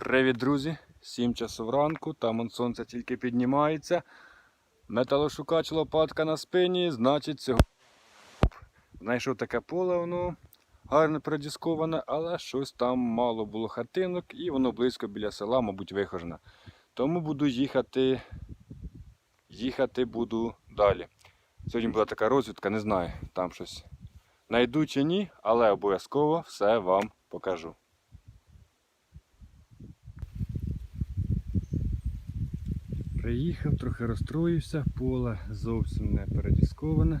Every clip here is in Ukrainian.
Привіт, друзі! 7 часов ранку, там он сонце тільки піднімається. Металошукач лопатка на спині, значить цього. Знайшов таке поле, воно гарно продісковане, але щось там мало було хатинок і воно близько біля села, мабуть, вихожене. Тому буду їхати. Їхати буду далі. Сьогодні була така розвідка, не знаю, там щось знайду чи ні, але обов'язково все вам покажу. Приїхав, трохи розстроївся, поле зовсім не передісковане.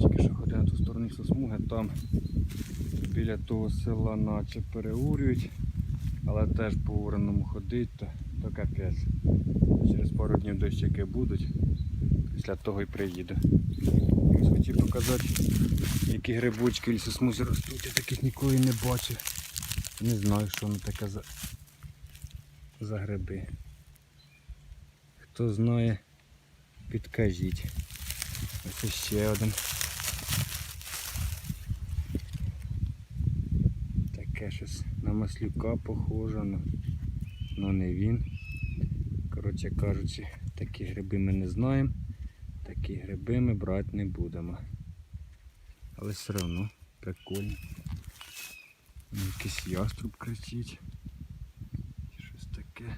Тільки що ходив на ту сторону лісосмуги, там біля того села наче переурюють, але теж по ураному ходить, то, то капець. Через пару днів дощики будуть, після того і приїду. Ось хотів показати, які грибочки лісосмузі ростуть, я таких ніколи не бачив. Не знаю, що воно таке за, за гриби. Хто знає, підкажіть. Ось ще один. Таке щось на маслюка похоже, но, но не він. Коротше кажучи, такі гриби ми не знаємо, такі гриби ми брати не будемо. Але все одно прикольно. Якийсь яструб кричить. Щось таке.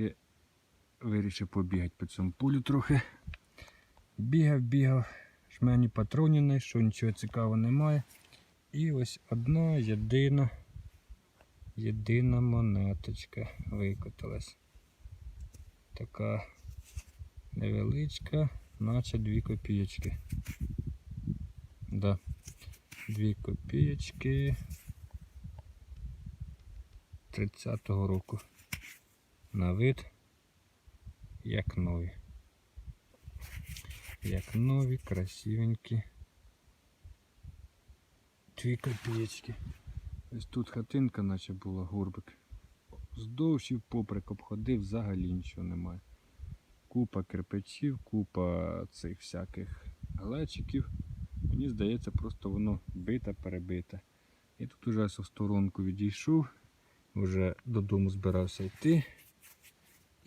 Таки вирішив побігати по цьому полю трохи. Бігав, бігав, жмені патронів знайшов, нічого цікавого немає. І ось одна єдина, єдина монеточка викоталась. Така невеличка, наче дві копійочки. Да. Дві копійочки 30-го року на вид як нові. Як нові, красивенькі. Дві копієчки. Ось тут хатинка наче була, горбик. Здовж і поприк обходив, взагалі нічого немає. Купа кирпичів, купа цих всяких глечиків. Мені здається, просто воно бите, перебите. І тут уже в сторонку відійшов, вже додому збирався йти.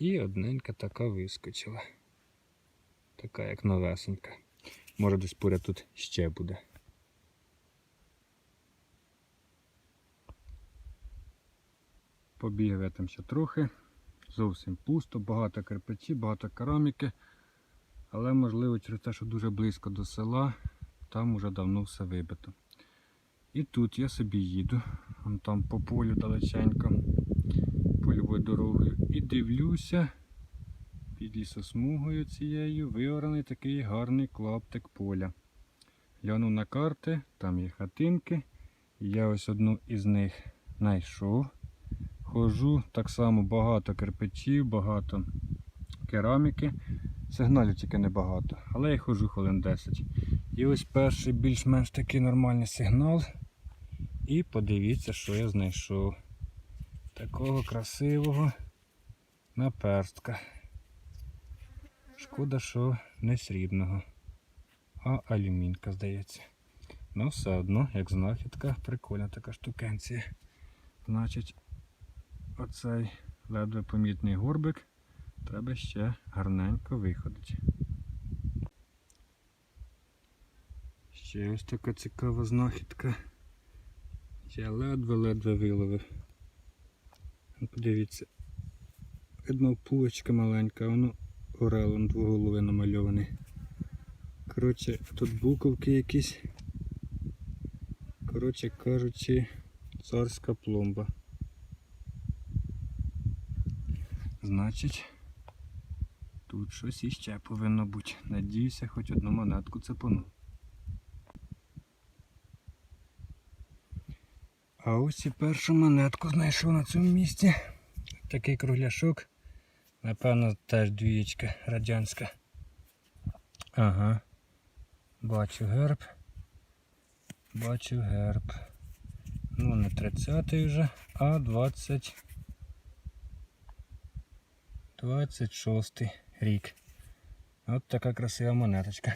І одненька така вискочила. Така як новесенька. Може десь поряд тут ще буде. Побігав я там ще трохи. Зовсім пусто, багато кирпичів, багато кераміки. Але можливо через те, що дуже близько до села, там уже давно все вибито. І тут я собі їду, вон там по полю далеченько польовою дорогою і дивлюся під лісосмугою цією виораний такий гарний клаптик поля. Гляну на карти, там є хатинки. Я ось одну із них знайшов. Хожу, так само багато кирпичів, багато кераміки. Сигналів тільки небагато, але я хожу хвилин 10. І ось перший більш-менш такий нормальний сигнал. І подивіться, що я знайшов такого красивого наперстка. Шкода, що не срібного, а алюмінка, здається. Ну, все одно, як знахідка, прикольна така штукенція. Значить, оцей ледве помітний горбик треба ще гарненько виходити. Ще ось така цікава знахідка. Я ледве-ледве виловив. Подивіться, видно пулочка маленька, воно орелом двоголовий намальований. Коротше, тут буковки якісь. Коротше кажучи, царська пломба. Значить, тут щось іще повинно бути. Надіюся, хоч одну монетку цепану. А ось і першу монетку знайшов на цьому місці. Такий кругляшок Напевно, теж двієчка радянська. Ага. Бачу герб. Бачу герб. Ну, не 30-й вже, а 20. 26 рік. От така красива монеточка.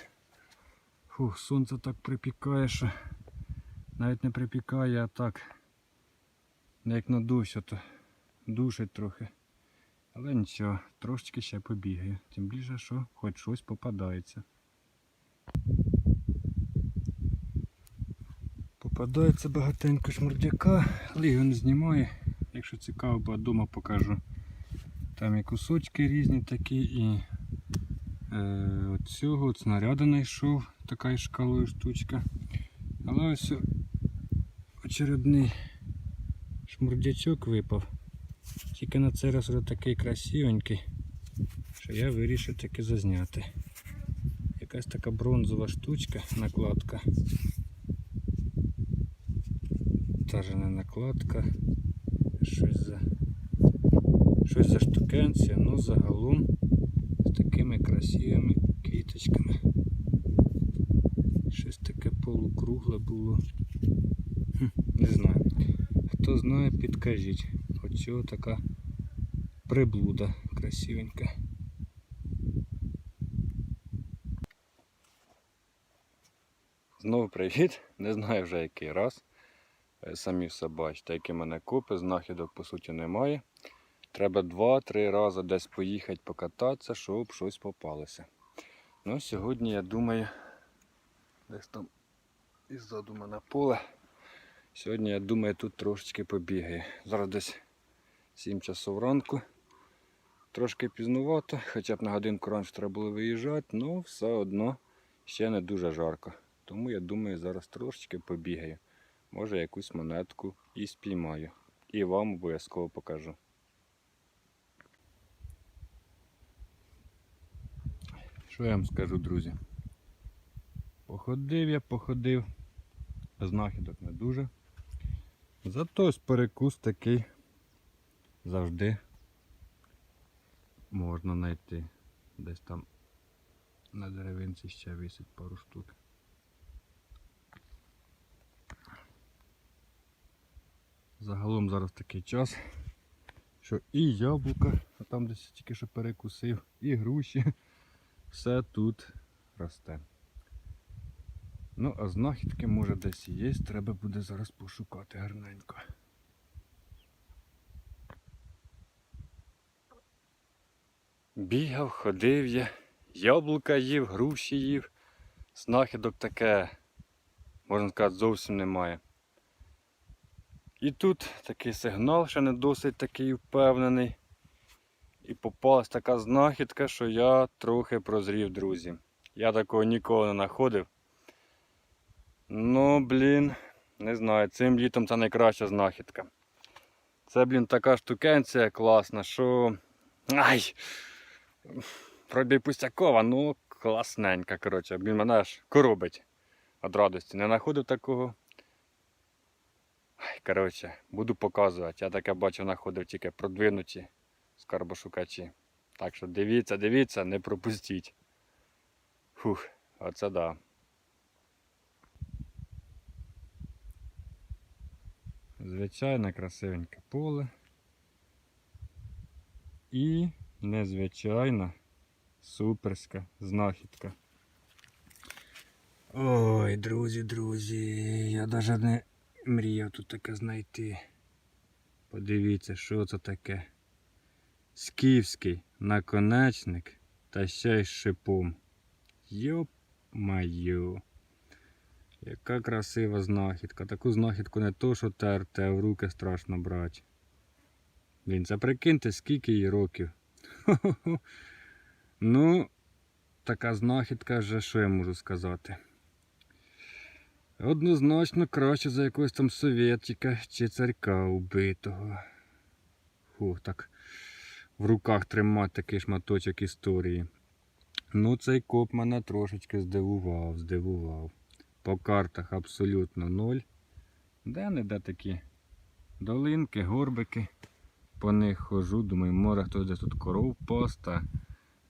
Фух, сонце так припікає, що навіть не припікає, а так. Як на дощ, то душить трохи. Але нічого, трошечки ще побігає. Тим більше, що хоч щось попадається. Попадається багатенько шмурдяка, але його не знімаю. Якщо цікаво, бо вдома покажу. Там і кусочки різні такі, і е, от цього от снаряду знайшов, така шкалою штучка. Але ось очередний шмурдячок випав. Тільки на цей раз вже такий красивенький, що я вирішив таки зазняти. Якась така бронзова штучка, накладка. Та же не накладка. Щось за щось за штукенція, ну загалом з такими красивими квіточками. Щось таке полукругле було. Хм, не знаю. Хто знає, підкажіть. От чого така приблуда красивенька. Знову привіт. Не знаю вже який раз. Е, Самі все бачите, які мене купи, знахідок по суті немає. Треба два-три рази десь поїхати покататися, щоб щось попалося. Ну, сьогодні я думаю, десь там іззаду мене поле. Сьогодні я думаю тут трошечки побігаю. Зараз десь 7 часов ранку. Трошки пізнувато, хоча б на годинку раніше треба було виїжджати, але все одно ще не дуже жарко. Тому я думаю, зараз трошечки побігаю. Може якусь монетку і спіймаю. І вам обов'язково покажу. Що я вам скажу, друзі? Походив я, походив. Знахідок не дуже. Зато ось перекус такий завжди можна знайти. Десь там на деревинці ще висить пару штук. Загалом зараз такий час, що і яблука, а там десь тільки що перекусив, і груші, все тут росте. Ну, а знахідки може десь і є, треба буде зараз пошукати гарненько. Бігав, ходив я, яблука їв, груші їв. Знахідок таке, можна сказати, зовсім немає. І тут такий сигнал, ще не досить такий впевнений. І попалась така знахідка, що я трохи прозрів, друзі. Я такого ніколи не знаходив. Ну, блін, не знаю, цим літом це найкраща знахідка. Це, блін, така штукенція класна, що. Ай! Вроді пустякова, ну класненька, коротше, блін, мене аж коробить від радості. Не знаходив такого. Ай, коротше, буду показувати. Я таке бачив, знаходив тільки продвинуті скарбошукачі. Так що дивіться, дивіться, не пропустіть. Фух, оце да. Звичайне красивеньке поле. І незвичайна суперська знахідка. Ой, друзі, друзі, я навіть не мріяв тут таке знайти. Подивіться, що це таке. Скіфський наконечник та ще й шипом. Йоп-маю. Яка красива знахідка. Таку знахідку не то, що терти, а в руки страшно брати. Блін, це прикиньте, скільки їй років. Ну, така знахідка вже, що я можу сказати. Однозначно краще за якогось там совєтіка чи царька убитого. Фух, так в руках тримати такий шматочок історії. Ну, цей коп мене трошечки здивував, здивував. По картах абсолютно ноль. Де не де такі долинки, горбики. по них хожу, думаю, може хтось десь тут коров поста.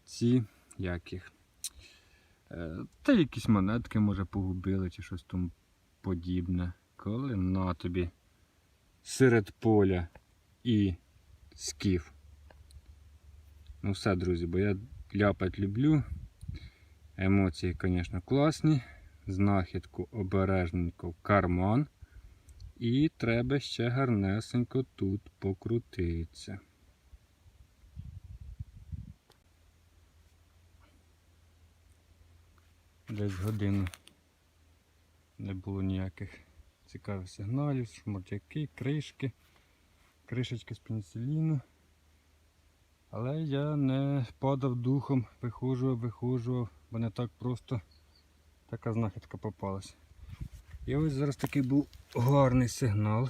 Ці як їх. Е, Та якісь монетки, може, погубили чи щось тому подібне. Коли на тобі серед поля і скіф. Ну все, друзі, бо я ляпать люблю. Емоції, звісно, класні. Знахідку обережненько в карман. І треба ще гарнесенько тут покрутитися. Десь годину не було ніяких цікавих сигналів, шмуртяки, кришки, кришечки з пеніциліну. Але я не падав духом, вихожував, вихожував, бо не так просто така знахідка попалась. І ось зараз такий був гарний сигнал.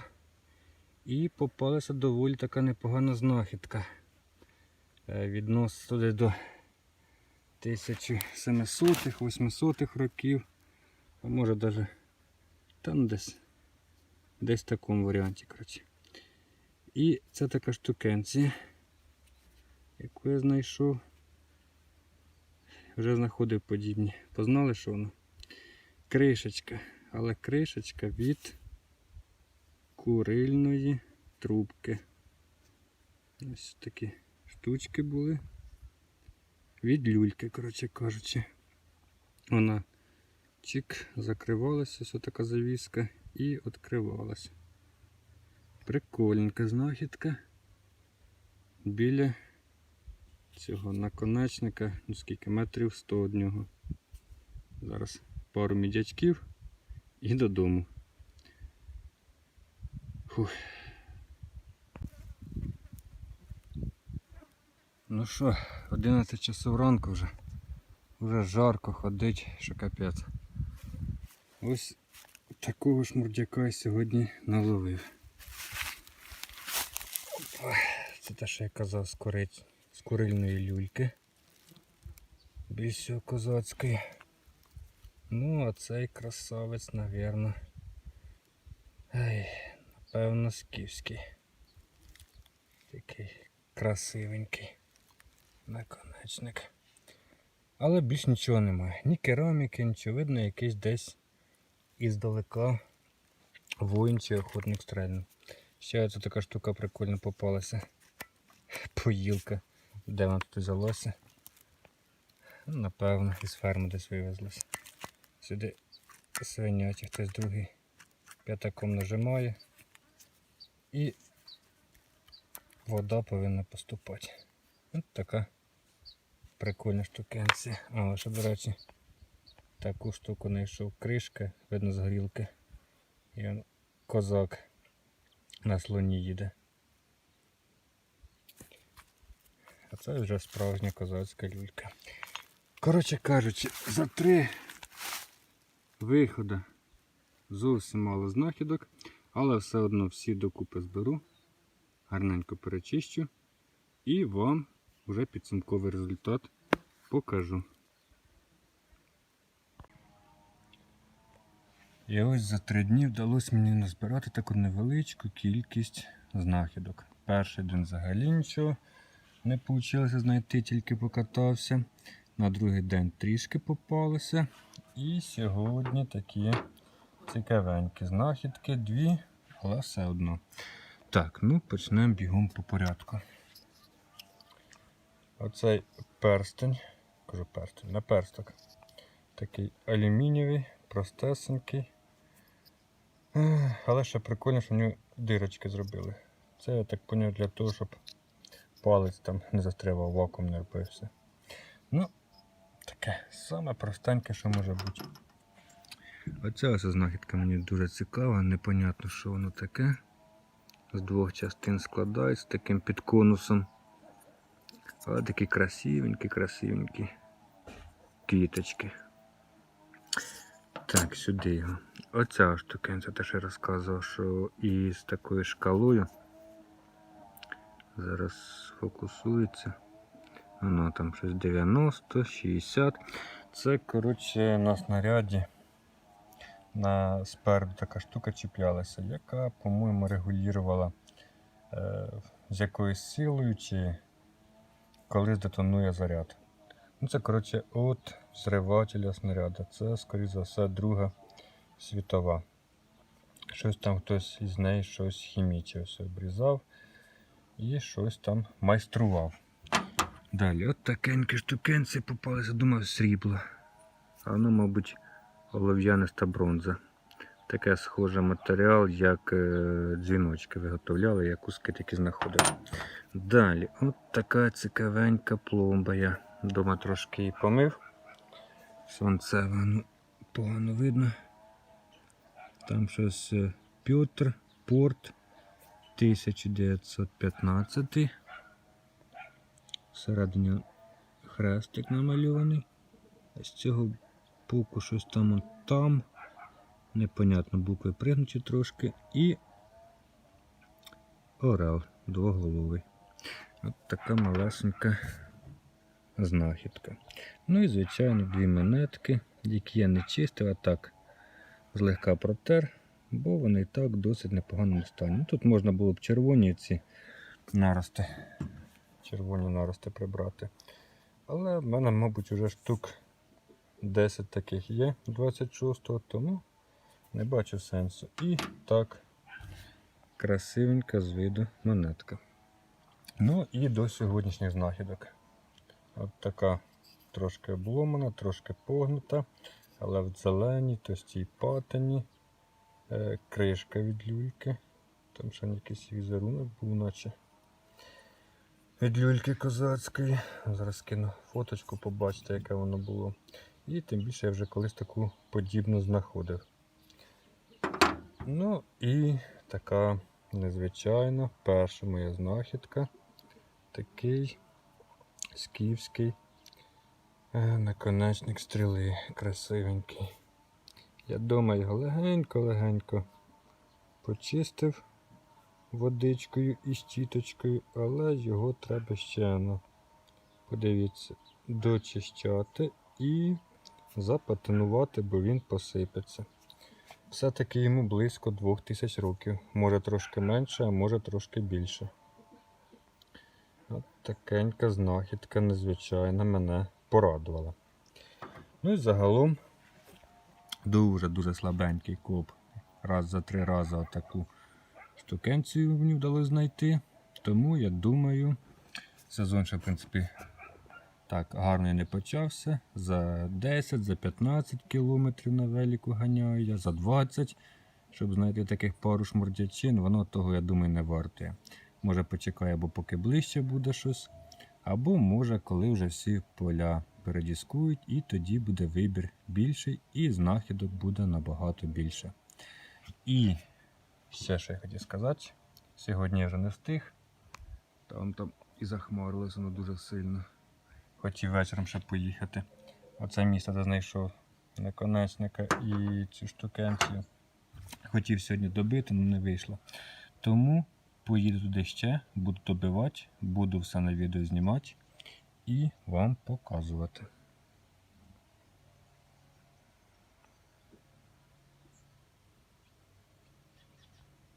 І попалася доволі така непогана знахідка. Е, Відносно десь до 1700-х, 800-х років. А може навіть там десь десь в такому варіанті. коротше. І це така штукенція, яку я знайшов. Вже знаходив подібні. Познали, що воно? Кришечка. Але кришечка від курильної трубки. Ось такі штучки були. Від люльки, коротше кажучи. Вона чик, закривалася, ось така завіска, і відкривалася. Прикольненька знахідка. Біля цього наконечника, ну скільки метрів 100 від нього. Зараз пару мідячків і додому. Фух. Ну що, 11 часов ранку вже. Вже жарко ходить, що капець. Ось такого шмурдяка я сьогодні наловив. Це те, що я казав з курильної люльки. Більш козацької. Ну, а цей красавець. Ай, напевно, скіфський. Такий красивенький наконечник. Але більш нічого немає. Ні кераміки, нічого видно, якийсь десь іздалека воїн чи охотник стрельнув. Ще оця така штука прикольно попалася. Поїлка. Де вона тут взялася? Напевно, із ферми десь вивезлася. Сюди свинячі хтось другий п'ятаком нажимає і вода повинна поступати. Ось така прикольна штукенція. А, ще, до речі, таку штуку знайшов кришка, видно з горілки. І он козак на слоні їде. А це вже справжня козацька люлька. Коротше кажучи, за три виходи зовсім мало знахідок, але все одно всі докупи зберу, гарненько перечищу і вам вже підсумковий результат покажу. І ось за три дні вдалося мені назбирати таку невеличку кількість знахідок. Перший день взагалі нічого не вийшло знайти, тільки покатався. На другий день трішки попалося. І сьогодні такі цікавенькі знахідки, дві, але все одно. Так, ну почнемо бігом по порядку. Оцей перстень, кажу перстень, не персток. Такий алюмінієвий, простесенький. Але ще прикольно, що в нього дирочки зробили. Це я так поняв для того, щоб палець там не застрявав, вакуум не робився. Ну, таке саме простеньке, що може бути. Оця ось знахідка мені дуже цікава, непонятно, що воно таке. З двох частин складається таким підконусом. А такі красивенькі, красивенькі квіточки. Так, сюди його. Оця штука, це те, я розказував, що із такою шкалою. Зараз фокусується. Воно там щось 90, 60. Це, коротше, на снаряді на спереду така штука чіплялася, яка, по-моєму, регулювала е, з якоюсь силою, чи коли здетонує заряд. Ну, це, коротше, от зривателя снаряда. Це, скоріше за все, Друга світова. Щось там хтось із неї щось хімічився, обрізав і щось там майстрував. Далі, от такенькі штукенці попалися, думав, срібло. А воно, мабуть, олов'яниста бронза. Таке схоже матеріал, як е, дзвіночки виготовляли, я куски такі знаходив. Далі, от така цікавенька пломба. Я вдома трошки її помив. Сонцева, ну, погано видно. Там щось е, Петр, порт 1915. Всередині хрестик намальований. З цього боку щось там там. Непонятно, букви пригнуті трошки. І орел двоголовий. От така малесенька знахідка. Ну і, звичайно, дві монетки, які я не чистив, а так злегка протер, бо вони і так в досить непоганому стані. Ну, Тут можна було б червоні ці нарости, червоні нарости прибрати. Але в мене, мабуть, вже штук 10 таких є 26-го, тому не бачу сенсу. І так, красивенька з виду монетка. Ну і до сьогоднішніх знахідок. От така трошки обломана, трошки погнута, але в зеленій, товстій патині, е, кришка від люльки. Там ще якийсь візерунок був, наче. Від люльки козацької. Зараз кину фоточку, побачите, яке воно було. І тим більше я вже колись таку подібну знаходив. Ну і така незвичайна перша моя знахідка. Такий скіфський е, наконечник стріли красивенький. Я вдома його легенько-легенько почистив водичкою і щіточкою, але його треба ще, ну, подивіться, дочищати і запатинувати, бо він посипеться. Все-таки йому близько 2000 років. Може трошки менше, а може трошки більше. От такенька знахідка незвичайна мене порадувала. Ну і загалом дуже-дуже слабенький коп. Раз за три рази отаку штукенцію мені вдалося знайти. Тому я думаю, сезон ще, в принципі, так гарно не почався. За 10, за 15 кілометрів на велику ганяю я, за 20, щоб знайти таких пару шмурдячин, воно того, я думаю, не вартує. Може почекає, або поки ближче буде щось, або може, коли вже всі поля передіскують, і тоді буде вибір більший, і знахідок буде набагато більше. І ще що я хотів сказати, сьогодні я вже не встиг. Там там і захмарилося воно дуже сильно. Хотів вечором ще поїхати. Оце місце, де знайшов наконечника і цю штукенцію. Хотів сьогодні добити, але не вийшло. Тому поїду туди ще, буду добивати, буду все на відео знімати і вам показувати.